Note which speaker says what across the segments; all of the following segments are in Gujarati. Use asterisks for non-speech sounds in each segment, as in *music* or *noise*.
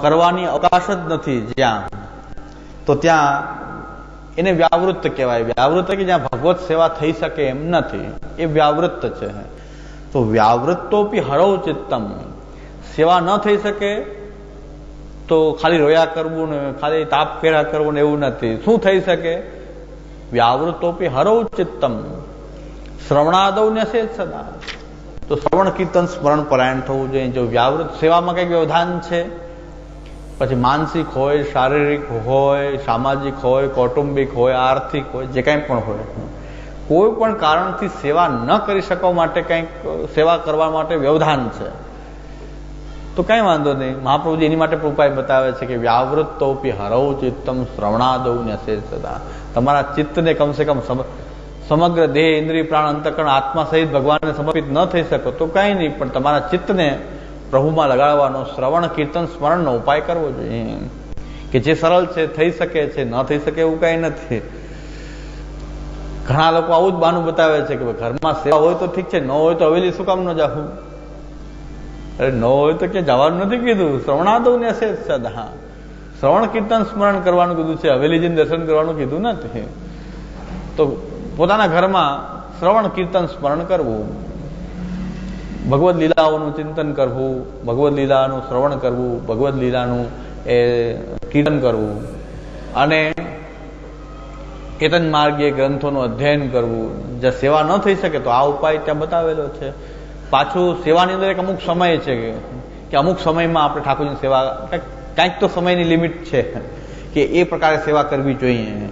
Speaker 1: કરવાની અવકાશ જ નથી જ્યાં. તો ત્યાં એને વ્યાવૃત્ત કહેવાય. વ્યાવૃત્ત કે જ્યાં ભગવત સેવા થઈ શકે એમ નથી. એ વ્યાવૃત્ત છે. તો વ્યાવૃત્તોપી હરવ ચિત્તમ. સેવા ન થઈ શકે તો ખાલી રોયા કરવું ને ખાલી તાપ પેરા કરવું ને એવું નથી. શું થઈ શકે? વ્યાવૃત્તોપી હરવ ચિત્તમ. શ્રવણાદવ ન્યસે સદા. તો શ્રવણ કીર્તન સ્મરણ પરાયણ થવું જોઈએ. જો વ્યાવૃત સેવામાં કંઈક વ્યવધાન છે, પછી માનસિક હોય, શારીરિક હોય, સામાજિક હોય, કૌટુંબિક હોય, આર્થિક હોય, જે કંઈ પણ હોય. કોઈ પણ કારણથી સેવા ન કરી શકવા માટે કંઈક સેવા કરવા માટે વ્યવધાન છે. તો કંઈ વાંધો નહીં. મહાપ્રભુજી એની માટે ઉપાય બતાવે છે કે વ્યાવૃત્તોપી હરવ ચિત્તમ શ્રવણાદૌ ન્યસે સદા. તમારા ચિત્તને કમસે કમ સમગ્ર દેહ, ઇન્દ્રિય, પ્રાણ, અંતકરણ, આત્મા સહિત ભગવાનને સમર્પિત ન થઈ શકો તો કંઈ નહીં, પણ તમારા ચિત્તને પ્રભુમાં લગાડવાનો શ્રવણ, કીર્તન, સ્મરણનો ઉપાય કરવો જોઈએ. કે જે સરળ છે, થઈ શકે છે, ન થઈ શકે એવું કંઈ નથી. ઘણા લોકો આવું જ બહાનું બતાવે છે કે ઘરમાં સેવા હોય તો ઠીક છે, ન હોય તો હવેલી શું કામ ન જાવું અરે, ન હોય તો કે જવાનું નથી કીધું. શ્રવણાદવ ને છે સદા શ્રવણ, કીર્તન, સ્મરણ કરવાનું કીધું છે હવેલીજીને દર્શન કરવાનું કીધું નથી. તો પોતાના ઘરમાં શ્રવણ, કીર્તન, સ્મરણ કરવું. ભગવદ્ લીલાઓનું ચિંતન કરવું, ભગવદ્ લીલાનું શ્રવણ કરવું, ભગવદ્ લીલાનું એ કીર્તન કરવું. અને કેતન માર્ગીય ગ્રંથોનું અધ્યયન કરવું. જે સેવા ન થઈ શકે તો આ ઉપાય ત્યાં બતાવેલો છે. પાછું સેવાની અંદર એક અમુક સમય છે કે- અમુક સમયમાં આપણે ઠાકોરની સેવા કાંઈક તો સમયની લિમિટ છે કે એ પ્રકારે સેવા કરવી જોઈએ.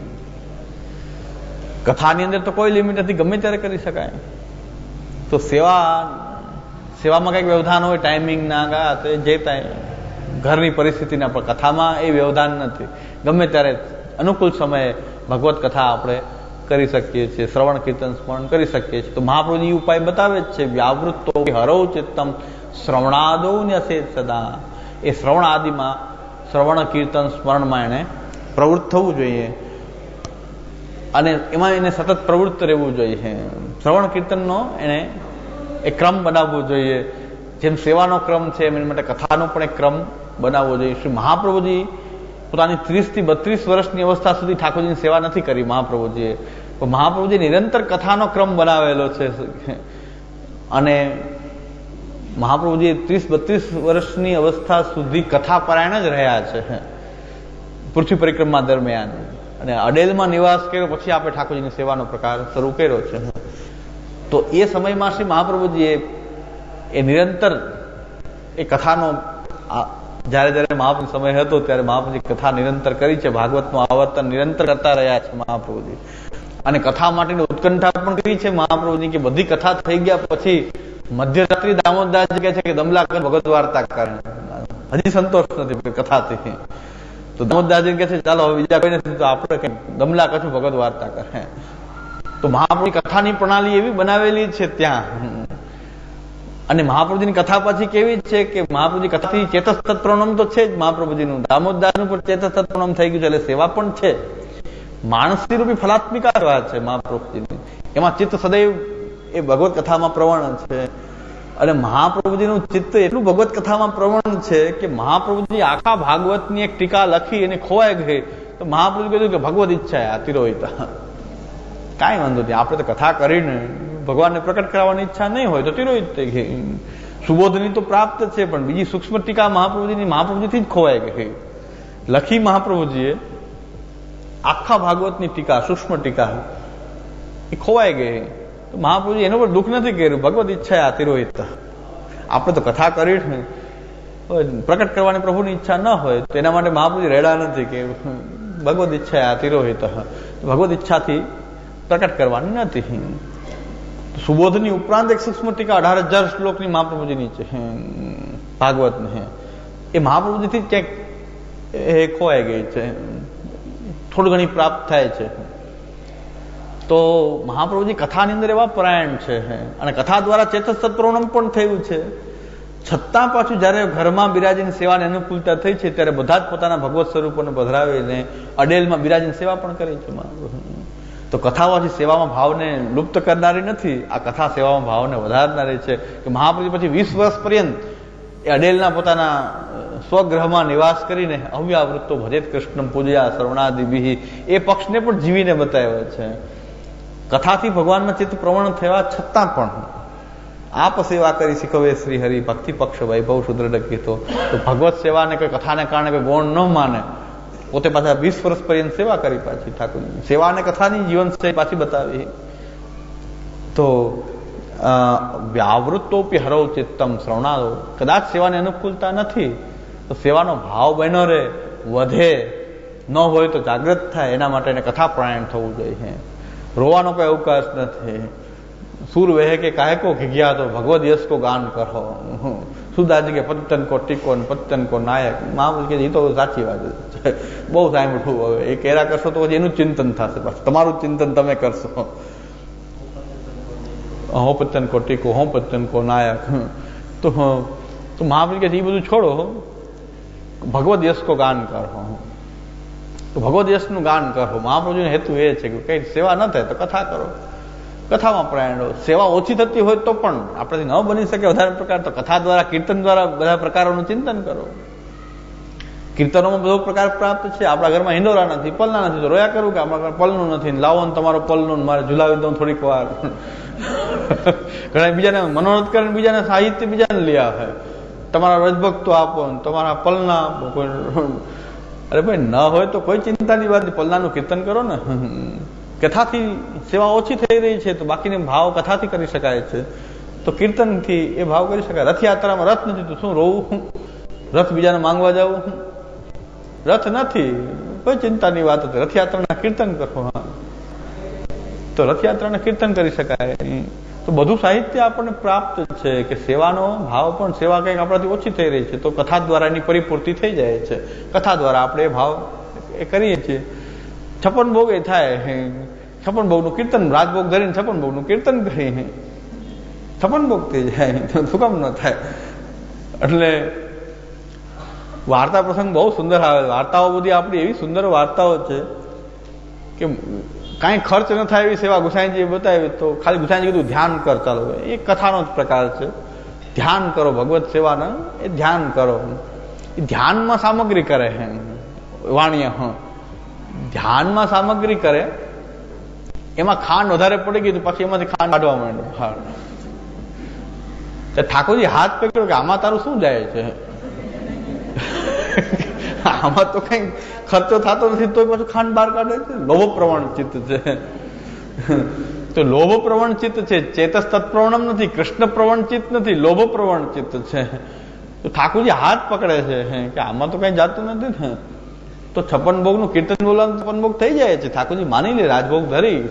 Speaker 1: કથાની અંદર તો કોઈ લિમિટ નથી, ગમે ત્યારે કરી શકાય. તો સેવા, સેવામાં કંઈક વ્યવધાન હોય ટાઈમિંગ ના ગયા તો જે થાય ઘરની પરિસ્થિતિના પણ કથામાં એ વ્યવધાન નથી. ગમે ત્યારે અનુકૂળ સમયે ભગવત કથા આપણે કરી શકીએ છીએ, શ્રવણ કીર્તન સ્મરણ કરી શકીએ છીએ. તો મહાપ્રભુજી ઉપાય બતાવે જ છે, વ્યાવૃત્તો હરવ ચિત્તમ શ્રવણાદો ને સદા. એ શ્રવણ આદિમાં શ્રવણ, કીર્તન, સ્મરણમાં એને પ્રવૃત્ત થવું જોઈએ. અને એમાં એને સતત પ્રવૃત્ત રહેવું જોઈએ શ્રવણ કીર્તનનો એને એક ક્રમ બનાવવો જોઈએ. જેમ સેવાનો ક્રમ છે, એમ એની માટે કથાનો પણ એક ક્રમ બનાવવો જોઈએ. શ્રી મહાપ્રભુજી પોતાની ત્રીસથી બત્રીસ વર્ષની અવસ્થા સુધી ઠાકોરજીની સેવા નથી કરી મહાપ્રભુજીએ. પણ મહાપ્રભુજી નિરંતર કથાનો ક્રમ બનાવેલો છે. અને મહાપ્રભુજી ત્રીસ બત્રીસ વર્ષની અવસ્થા સુધી કથા પરાયણ જ રહ્યા છે. પૃથ્વી પરિક્રમા દરમિયાન. અને અડેલમાં નિવાસ કર્યો, પછી આપણે ઠાકોરજીની સેવાનો પ્રકાર શરૂ કર્યો છે. તો એ સમયમાં શ્રી મહાપ્રભુજીએ એ નિરંતર એ કથાનો જ્યારે જ્યારે મહાપ્રભુ સમય હતો, ત્યારે મહાપ્રભુજી કથા નિરંતર કરી છે, ભાગવતનું આવર્તન નિરંતર કરતા રહ્યા છે મહાપ્રભુજી. અને કથા માટેની ઉત્કંઠા પણ કરી છે મહાપ્રભુજી કે બધી કથા થઈ ગયા પછી મધ્યરાત્રિ દામોદરજી કહે છે કે દમલા કર ભગત વાર્તા કર હજી સંતોષ નથી કથાથી તો દામોદાસજી કે છે, ચાલો બીજા કોઈ નથી, તો આપણે કંઈક ગમલા કશું ભગત વાર્તા કરે. તો મહાપ્રભુ કથાની પ્રણાલી એવી બનાવેલી છે ત્યાં. અને મહાપ્રભુજીની કથા પછી કેવી છે કે મહાપ્રભુજી કથાથી ચેતસ તત્પ્રણમ તો છે જ મહાપ્રભુજીનું. દામોદરનું પણ ચેતસ તત્પ્રણમ થઈ ગયું છે, એટલે સેવા પણ છે. માણસની રૂપી ફલાત્મિકા સેવા છે મહાપ્રભુજીની. એમાં ચિત્ત સદૈવ એ ભગવત કથામાં પ્રવણ છે. અને મહાપ્રભુજીનું ચિત્ત એટલું ભગવત કથામાં પ્રવણ છે કે મહાપ્રભુજી આખા ભાગવતની એક ટીકા લખી અને ખોવાઈ ગઈ. તો મહાપ્રભુ કીધું કે ભગવત ઈચ્છા આ તિરોહિતા કાંઈ વાંધો નહીં, આપણે તો કથા કરીને ભગવાનને પ્રકટ કરવાની ઈચ્છા નહીં હોય તો તિરોહિત થઈ ગઈ. સુબોધની તો પ્રાપ્ત છે, પણ બીજી સૂક્ષ્મ ટીકા મહાપ્રભુજીની મહાપ્રભુજીથી જ ખોવાઈ ગઈ. લખી મહાપ્રભુજીએ આખા ભાગવતની ટીકા, સૂક્ષ્મ ટીકા, એ ખોવાઈ ગઈ. તો મહાપ્રભુજી એનો પર દુઃખ નથી કર્યું. ભગવત ઈચ્છા અતિરોહિત તિરોહિત. આપણે તો કથા કરી ને પ્રકટ કરવાની પ્રભુની ઈચ્છા ન હોય તો એના માટે મહાપ્રભુજી રેડા નથી કે ભગવદ ઈચ્છા આ તિરોહિત. ભગવદ ઈચ્છાથી પ્રકટ કરવાની નથી. સુબોધની ઉપરાંત એક સૂક્ષ્મ ટીકા અઢાર હજાર શ્લોકની મહાપ્રભુજીની છે ભાગવતની એ મહાપ્રભુજીથી ક્યાંક એ ખોવાઈ ગઈ છે. થોડી ઘણી પ્રાપ્ત થાય છે. તો મહાપ્રભુજી કથાની અંદર એવા પરાયણ છે અને કથા દ્વારા ચેતસ તત્પ્રવણમ પણ થયું છે. છતાં પાછું જ્યારે ઘરમાં બિરાજીની સેવાની અનુકૂળતા થઈ છે, ત્યારે બધા જ પોતાના ભગવત સ્વરૂપોને પધરાવીને અડેલમાં બિરાજીની સેવા પણ કરી છે તો કથાઓથી સેવામાં ભાવને લુપ્ત કરનારી નથી, આ કથા સેવામાં ભાવને વધારનારી છે કે મહાપ્રભુ પછી વીસ વર્ષ પર્યંત એ અડેલના પોતાના સ્વગ્રહમાં નિવાસ કરીને અવ્યાવૃત્તો ભજેત કૃષ્ણ પૂજ્યા શ્રવણાદિભિ એ પક્ષને પણ જીવીને બતાવ્યો છે. કથાથી ભગવાનમાં ચિત્ત પ્રવણ થવા છતાં પણ આપ સેવા કરી શીખવે શ્રી હરિ, ભક્તિ પક્ષ, વૈભવ સુદ્રઢ કીધો તો ભગવત સેવાને કોઈ કથાને કારણે કોઈ ગૌણ ન માને, પોતે પાછા વીસ વર્ષ પર્યંત સેવા કરી પાછી ઠાકોર. સેવા અને કથાની જીવનશૈલી પાછી બતાવી. તો વ્યાવૃત્તોપી હરવ ચિત્તમ શ્રવણાદો કદાચ સેવાની અનુકૂળતા નથી, તો સેવાનો ભાવ બન્યો રહે, વધે. ન હોય તો જાગૃત થાય, એના માટે એને કથા પ્રાયણ થવું જોઈએ. રોવાનો કોઈ અવકાશ નથી. સુર વહે કે કાયકો ઘિગ્યા તો ભગવદ યશ કો ગાન કરો. સુદાજી કે પત્તન કો ટીકો ને પત્તન કો નાયક. મહાપુરુષ કે એ તો સાચી વાત છે. બહુ સાંભળવું હવે. એ કેરા કરશો તો પછી એનું ચિંતન થશે. પાછું તમારું ચિંતન તમે કરશો. હો પત્તન કો ટીકો, હો પત્તન કો નાયક. તો તો મહાપુરુષ કે એ બધું છોડો. ભગવદ યશ કો ગાન કરો. ભગવદ યશનું ગાન કરો. મહાપ્રભુજીનો હેતુ એ છે કે કઈ સેવા ન થાય તો કથા કરો. કથામાં પ્રયાણો. સેવા ઓછી થતી હોય તો પણ આપણાથી ન બની શકે વધારે પ્રકાર. તો કથા દ્વારા, કીર્તન દ્વારા બધા પ્રકારોનું ચિંતન કરો. કીર્તનોમાં બધો પ્રકાર પ્રાપ્ત છે. આપણા ઘરમાં હિંડોરા નથી, પલના નથી. તો રોયા કરું કે આપણા ઘર પલનું નથી. લાવો ને તમારો પલનું મારે ઝુલાવી દઉં થોડીક વાર. *laughs* ઘણા બીજાને મનોરથ કરીને બીજાને સાહિત્ય બીજાને લઈ આવે. તમારા રજભક્તો આપો તમારા પલના કોઈ અરે ભાઈ, ન હોય તો કોઈ ચિંતાની વાત પલ્લાનું કીર્તન કરો ને. કથાથી સેવા ઓછી થઈ રહી છે, તો બાકીને ભાવ કથાથી કરી શકાય છે. તો કીર્તનથી એ ભાવ કરી શકાય. રથયાત્રામાં રથ નથી, તો શું રોવું? રથ બીજાને માંગવા જવું? રથ નથી. કોઈ ચિંતાની વાત હતી રથયાત્રાના કીર્તન કરો. તો રથયાત્રાના કીર્તન કરી શકાય. તો બધું સાહિત્ય આપણને પ્રાપ્ત છે કે સેવાનો ભાવ પણ સેવા કંઈક આપણાથી ઓછી થઈ રહી છે. તો કથા દ્વારા એની પરિપૂર્તિ થઈ જાય છે. કથા દ્વારા આપણે એ ભાવ એ કરીએ છીએ. છપ્પન ભોગ એ થાય છપ્પન ભોગનું કીર્તન, રાજભોગ ધરીને છપ્પન ભોગનું કીર્તન કરી છપ્પન ભોગ થઈ જાય શું કામ ન થાય. એટલે વાર્તા પ્રસંગ બહુ સુંદર આવે. વાર્તાઓ બધી આપણી એવી સુંદર વાર્તાઓ છે કે કાંઈ ખર્ચ ન થાય એવી સેવા ગુસાઈજીએ બતાવી તો ખાલી ગુસાઈજી કીધું, ધ્યાન કર, ચાલો. એ કથાનો જ પ્રકાર છે. ધ્યાન કરો, ભગવત સેવાના, એ ધ્યાન કરો. એ ધ્યાનમાં સામગ્રી કરે હે. વાણિયા, હ. ધ્યાનમાં સામગ્રી કરે, એમાં ખાંડ વધારે પડી ગઈ તો પછી એમાંથી ખાંડ કાઢવા માંડ્યો. હા. ઠાકોરજી હાથ પકડ્યો કે, આમાં તારું શું જાય છે? આમાં તો કઈ ખર્ચો થતો નથી તો પાછું ખાંડ બહાર કાઢે છે. લોભ પ્રવણ ચિત્ત છે. તો લોભ પ્રવણ ચિત્ત છે, ચેતસ તત્પ્રવણમ નથી, કૃષ્ણ પ્રવણ ચિત્ત નથી, લોભ પ્રવણ ચિત્ત છે. તો ઠાકુરજી હાથ પકડે છે કે આમાં તો કઈ જાતું નથી ને. તો છપ્પન ભોગનું કીર્તન બોલાવવાનું છપ્પન ભોગ થઈ જાય છે. ઠાકોરજી માની લે, રાજભોગ ધરી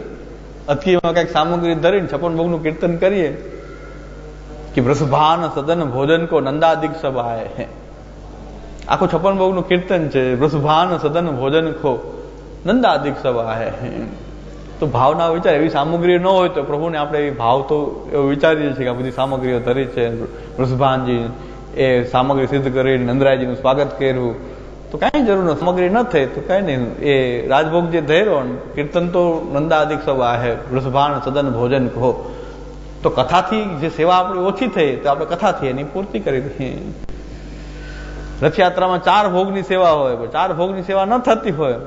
Speaker 1: અથકીમાં કંઈક સામગ્રી ધરીને છપ્પન ભોગનું કીર્તન કરીએ. કે વૃષભાન સદન ભોજન કો નંદાદિક સભાએ આખું છપ્પન ભોગનું કીર્તન છે, વૃષભાન સદન ભોજન ખો. નંદાદિક સભાએ તો ભાવના વિચાર, એવી સામગ્રી ન હોય તો પ્રભુને આપણે એ ભાવ તો એવો વિચારીએ છીએ કે આ બધી સામગ્રીઓ ધરી છે. વૃષભાનજી એ સામગ્રી સિદ્ધ કરી નંદરાયજીનું સ્વાગત કર્યું. તો કાંઈ જરૂર ન, સામગ્રી ન થઈ તો કાંઈ નહીં. એ રાજભોગ જે ધૈર્યો કીર્તન તો નંદાદિક સભા હે, વૃષભાન સદન ભોજન કહો તો કથાથી જે સેવા આપણી ઓછી થઈ, તો આપણે કથાથી એની પૂર્તિ કરી દઈએ. રથયાત્રામાં ચાર ભોગની સેવા હોય ચાર ભોગની સેવા ન થતી હોય.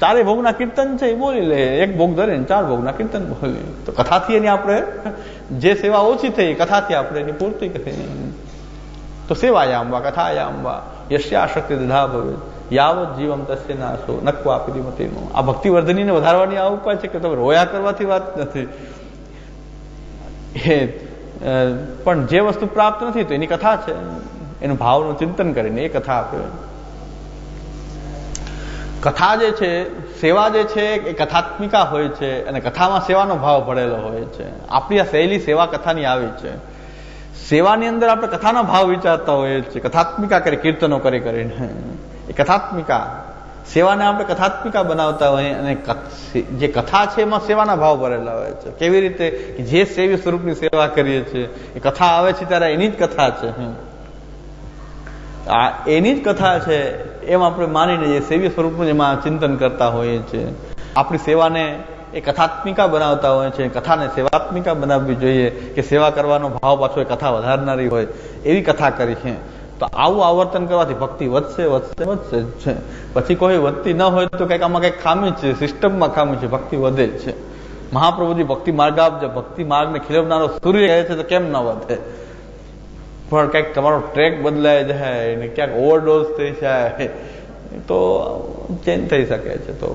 Speaker 1: ચારે ભોગના કીર્તન છે, એ બોલી લે. એક ભોગ ધરે ચાર ભોગના કીર્તન બોલી. તો કથાથી એની આપણે જે સેવા ઓછી થઈ કથાથી આપણે એની પૂર્તિ કરી. તો સેવાયાંબા યશ્યા શક્તિ દધા ભવે યાવત જીવમ તસ્ય નાશો. નકવા આપી મતીનો. આ ભક્તિવર્ધનીને વધારવાની આ ઉપાય છે કે તમે રોયા કરવાથી વાત નથી. એ પણ જે વસ્તુ પ્રાપ્ત નથી, તો એની કથા છે. એનું ભાવનું ચિંતન કરીને એ કથા આપે. કથા જે છે, સેવા જે છે, એ કથાત્મિકા હોય છે અને કથામાં સેવાનો ભાવ ભળેલો હોય છે. આપણી આ શૈલી સેવા કથાની આવી છે. સેવાની અંદર આપણે કથાના ભાવ વિચારતા હોઈએ છીએ. કથાત્મિકા કરી, કીર્તનો કરી કરીને. એ કથાત્મિકા. સેવાને આપણે કથાત્મિકા બનાવતા હોઈએ અને જે કથા છે એમાં સેવાના ભાવ ભરેલા હોય છે. કેવી રીતે જે સેવી સ્વરૂપની સેવા કરીએ છીએ, એ કથા આવે છે ત્યારે એની જ કથા છે. આ એની જ કથા છે, એમ આપણે માનીને જે સેવી સ્વરૂપનું એમાં ચિંતન કરતા હોઈએ છીએ. આપણી સેવાને એ કથાત્મિકા બનાવતા હોય છે કથાને સેવાત્મિકા બનાવવી જોઈએ કે સેવા કરવાનો ભાવ પાછો એ કથા વધારનારી હોય એવી કથા કરી છે. તો આવું આવર્તન કરવાથી ભક્તિ વધશે વધશે વધશે જ છે. પછી કોઈ વધતી ન હોય તો કંઈક આમાં કંઈક ખામી છે, સિસ્ટમમાં ખામી છે, ભક્તિ વધે જ છે. મહાપ્રભુજી ભક્તિ માર્ગ આપજે ભક્તિ માર્ગને ખીલવનારો સૂર્ય કહે છે તો કેમ ન વધે? પણ કંઈક તમારો ટ્રેક બદલાઈ જાય ને ક્યાંક ઓવરડોઝ થઈ જાય, તો ચેન્જ થઈ શકે છે. તો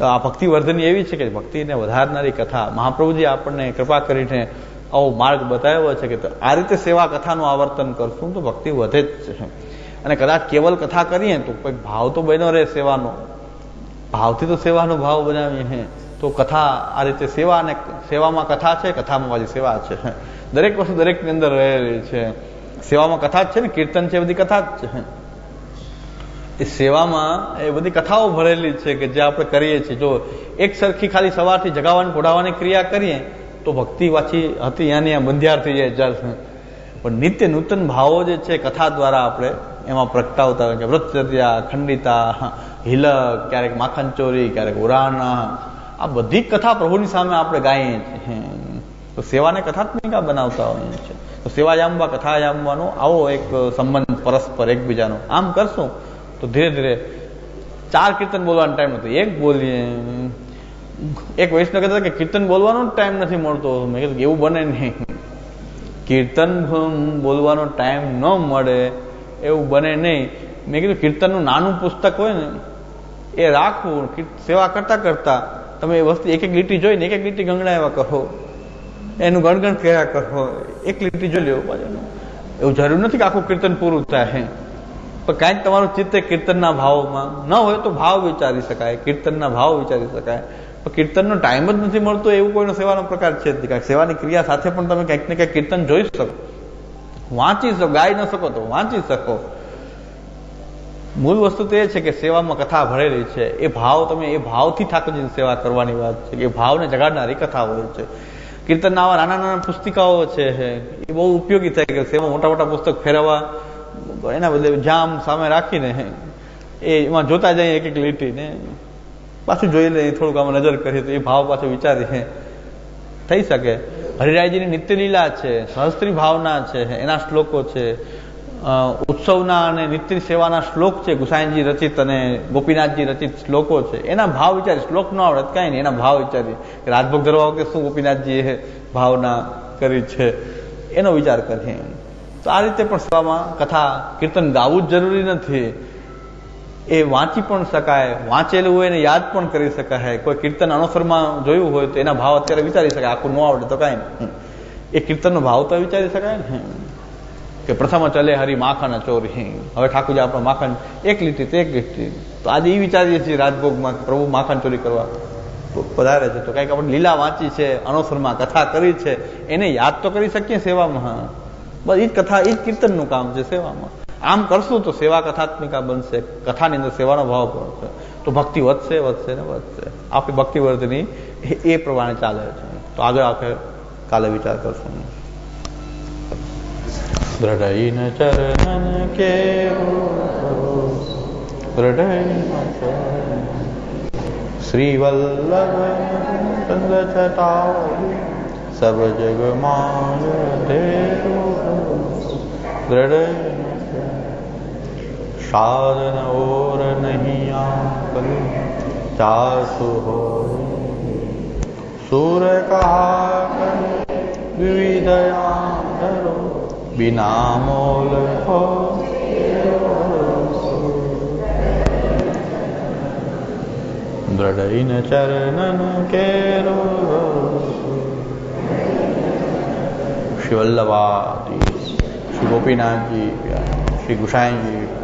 Speaker 1: આ ભક્તિ વર્ધની એવી છે કે ભક્તિને વધારનારી કથા. મહાપ્રભુજી આપણને કૃપા કરીને આવો માર્ગ બતાવ્યો છે કે આ રીતે સેવા કથાનું આવર્તન કરશું તો ભક્તિ વધે જ છે. અને કદાચ કેવલ કથા કરીએ તો કોઈ ભાવ તો બન્યો રહે સેવાનો. ભાવથી તો સેવાનો ભાવ બનાવીએ તો કથા આ રીતે સેવા અને સેવામાં કથા છે, કથામાં પાછી સેવા છે. દરેક વસ્તુ દરેકની અંદર રહેલી છે. સેવામાં કથા જ છે ને, કીર્તન છે બધી કથા જ છે. એ સેવામાં એ બધી કથાઓ ભરેલી છે કે જે આપણે કરીએ છીએ. જો એક સરખી ખાલી સવારથી જગાવવાની ઘોડાવાની ક્રિયા કરીએ, તો ભક્તિ પાછી હતી યાની બંધિયાર થઈ જાય ચાલશે પણ નિત્ય નૂતન ભાવો જે છે, કથા દ્વારા આપણે એમાં પ્રગટાવતા હોય કે વ્રતચર્યા, ખંડિતા હિલક, ક્યારેક માખણ ચોરી ક્યારેક ઉરાણ, આ બધી કથા પ્રભુની સામે આપણે ગાઈએ છીએ. તો સેવાને કથાત્મિકા બનાવતા હોઈએ છે. તો સેવા જામવા કથા જામવાનો આવો એક સંબંધ પરસ્પર એકબીજાનો. આમ કરશું તો ધીરે ધીરે ચાર કીર્તન બોલવાનો ટાઈમ નથી. એક બોલીએ. એક વૈષ્ણવ કહેતા કે કીર્તન બોલવાનો ટાઈમ નથી મળતો. મેં કીધું એવું બને નહીં. કીર્તન બોલવાનો ટાઈમ ન મળે. એવું બને નહીં. મેં કીધું કીર્તનનું નાનું પુસ્તક હોય ને, એ રાખવું. સેવા કરતા કરતા તમે એ વસ્તુ એક એક લીટી જોઈને એક એક લીટી ગંગણાવ્યા કહો. એનું ગણગણ કર્યા કરો એક લીટી જોઈ લેવું પાછું એવું જરૂર નથી કે આખું કીર્તન પૂરું થાય. પણ કાંઈક તમારું ચિત્ત કીર્તનના ભાવમાં ન હોય તો ભાવ વિચારી શકાય, કીર્તનના ભાવ વિચારી શકાય. પણ કીર્તનનો ટાઈમ જ નથી મળતો એવું કોઈનો સેવાનો પ્રકાર છે જ સેવાની ક્રિયા સાથે પણ તમે કંઈક ને કંઈક કીર્તન જોઈ શકો. વાંચી શકો, ગાઈ ન શકો તો વાંચી શકો. મૂળ વસ્તુ તો એ છે કે સેવામાં કથા ભરેલી છે. એ ભાવ તમે, એ ભાવથી ઠાકોરજીની સેવા કરવાની વાત છે કે એ ભાવને જગાડનારી કથા હોય છે. કીર્તનના આવા નાના નાના પુસ્તિકાઓ છે એ બહુ ઉપયોગી થઈ થાય છે એમાં મોટા મોટા પુસ્તક ફેરવવા, એના બદલે જામ સામે રાખીને એ એમાં જોતા જઈએ એક એક લીટીને. પાછું જોઈ લઈએ, થોડુંક આમાં નજર કરીએ તો એ ભાવ પાછું વિચારીએ. થઈ શકે. હરિરાયજીની નિત્યલીલા છે, સહસ્ત્રી ભાવના છે, એના શ્લોકો છે. ઉત્સવના અને નિત્ય સેવાના શ્લોક છે, ગુસાઈનજી રચિત અને ગોપીનાથજી રચિત શ્લોકો છે. એના ભાવ વિચારી શ્લોક ન આવડે કાંઈ નહીં, એના ભાવ વિચારી કે રાજભોગ ધરવા વખતે શું ગોપીનાથજીએ ભાવના કરી છે, એનો વિચાર કરીએ. તો આ રીતે પણ સભામાં કથા, કીર્તન ગાવું જ જરૂરી નથી. એ વાંચી પણ શકાય, વાંચેલું હોય એને યાદ પણ કરી શકાય. કોઈ કીર્તન અનુસરમાં જોયું હોય તો એના ભાવ અત્યારે વિચારી શકાય, આખું ન આવડે તો કાંઈ એ કીર્તનનો ભાવ તો વિચારી શકાય ને. કે પ્રથમ ચલે હરી માખણ ચોરી. હવે ઠાકોરજી આપણે માખણ એક લીટી તે એક લીટી. તો આજે એ વિચારીએ છીએ રાજભોગમાં પ્રભુ માખણ ચોરી કરવા. વધારે છે. તો કંઈક આપણે લીલા વાંચી છે, અણોસરમાં કથા કરી છે. એને યાદ તો કરી શકીએ સેવામાં. બસ એ જ કથા એ જ કીર્તનનું કામ છે સેવામાં. આમ કરશું તો સેવા કથાત્મિકા બનશે. કથાની અંદર સેવાનો ભાવ પડશે. તો ભક્તિ વધશે વધશે ને વધશે. આપણી ભક્તિ વર્ધની એ પ્રમાણે ચાલે છે. તો આગળ આપણે કાલે વિચાર કરશું. दृढ़ चरणन के श्रीवल्लभ चटाओ सब जग मान दृढ़ साधन और नहीं आपन चासु हो सूर कहा विविधया धरो Bina mole ho. દ્રઢઈન ચરણન કેરો Shri વલ્લભાજી Shri Gopinathji Shri Gusaiji